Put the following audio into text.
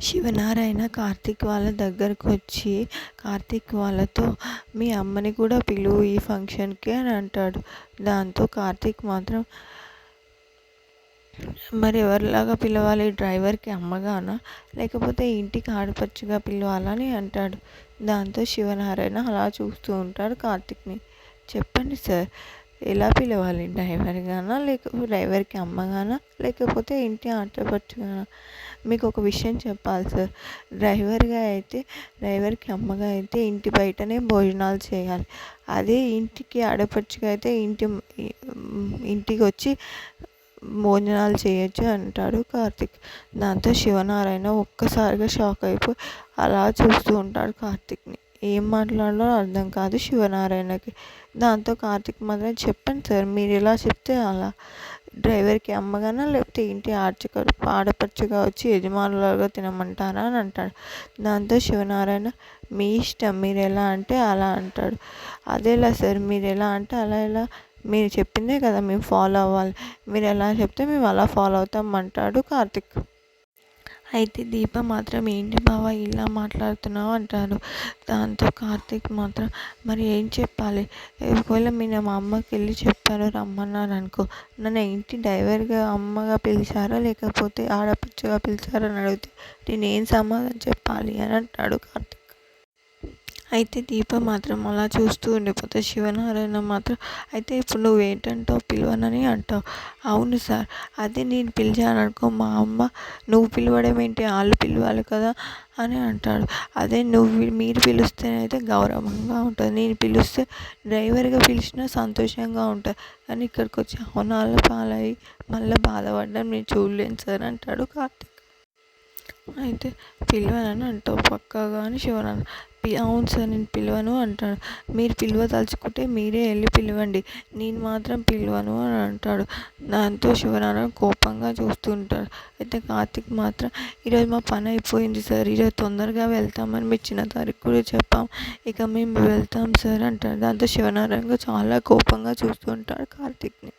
శివనారాయణ కార్తీక్ వాళ్ళ దగ్గరకు వచ్చి కార్తీక్ వాళ్ళతో మీ అమ్మని కూడా పిలువు ఈ ఫంక్షన్కి అని అంటాడు. దాంతో కార్తీక్ మాత్రం మరి ఎవరిలాగా పిలవాలి? డ్రైవర్కి అమ్మగానా? లేకపోతే ఇంటికి ఆడపడుచుగా పిలవాలని అంటాడు. దాంతో శివనారాయణ అలా చూస్తూ ఉంటాడు కార్తీక్ని. చెప్పండి సార్ ఎలా పిలవాలి? డ్రైవర్గానా లేకపోతే డ్రైవర్కి అమ్మగానా లేకపోతే ఇంటి ఆటపట్టుగానా మీకు ఒక విషయం చెప్పాలి సార్. డ్రైవర్గా అయితే డ్రైవర్కి అమ్మగా అయితే ఇంటి బయటనే భోజనాలు చేయాలి. అదే ఇంటికి ఆడపడుచుగా అయితే ఇంటి ఇంటికి వచ్చి భోజనాలు చేయొచ్చు అంటాడు కార్తిక్. దాంతో శివనారాయణ ఒక్కసారిగా షాక్ అయిపోయి అలా చూస్తూ ఉంటాడు కార్తిక్ని. ఏం మాట్లాడాలో అర్థం కాదు శివనారాయణకి. దాంతో కార్తిక్ మాత్రం చెప్పండి సార్ మీరు ఎలా చెప్తే అలా? డ్రైవర్కి అమ్మగానా లేకపోతే ఇంటి ఆర్చక ఆడపడుచుగా వచ్చి యజమానులుగా తినమంటారా? అని అంటాడు. దాంతో శివనారాయణ మీ ఇష్టం మీరు ఎలా అంటే అలా అంటాడు. అదేలా సార్ మీరు ఎలా అంటే అలా ఎలా? మీరు చెప్పిందే కదా మేము ఫాలో అవ్వాలి. మీరు ఎలా చెప్తే మేము అలా ఫాలో అవుతాం అంటాడు కార్తిక్. అయితే దీప మాత్రం ఏంటి బావ ఇలా మాట్లాడుతున్నావు అంటారు. దాంతో కార్తీక్ మాత్రం మరి ఏం చెప్పాలి? ఒకవేళ మీరు మా అమ్మకి వెళ్ళి చెప్పారు రమ్మన్నారు అనుకో నన్ను ఇంటి డ్రైవర్గా అమ్మగా పిలిచారా? లేకపోతే ఆడపిచ్చగా పిలిచారా? అని అడిగితే నేను ఏం సమాధానం చెప్పాలి? అని అంటాడు కార్తీక్. అయితే దీప మాత్రం అలా చూస్తూ ఉండిపోతే శివనారాయణ మాత్రం అయితే ఇప్పుడు నువ్వు ఏంటంటావు పిలవనని అంటావు? అవును సార్ అదే నేను పిలిచాను అనుకో మా అమ్మ నువ్వు పిలవడం ఏంటి? వాళ్ళు పిలవాలి కదా అని అంటాడు. అదే నువ్వు మీరు పిలుస్తేనైతే గౌరవంగా ఉంటుంది. నేను పిలిస్తే డ్రైవర్గా పిలిచినా సంతోషంగా ఉంటుంది. కానీ ఇక్కడికి వచ్చి అవనాల పాలయ్యి మళ్ళీ బాధపడడం నేను చూడలేను సార్ అంటాడు కార్తీక్. అయితే పిలవనని అంటావు పక్కాగా అని శివనారాయణ అవును సార్ నేను పిలవను అంటాడు. మీరు పిలవదలుచుకుంటే మీరే వెళ్ళి పిలవండి నేను మాత్రం పిలవను అని అంటాడు. దాంతో శివనారాయణ కోపంగా చూస్తుంటాడు. అయితే కార్తీక్ మాత్రం ఈరోజు మా పని అయిపోయింది సార్ ఈరోజు తొందరగా వెళ్తామని మీ చిన్న తారీఖు కూడా చెప్పాం ఇక మేము వెళ్తాం సార్ అంటాడు. దాంతో శివనారాయణ చాలా కోపంగా చూస్తూ ఉంటాడు కార్తీక్ని.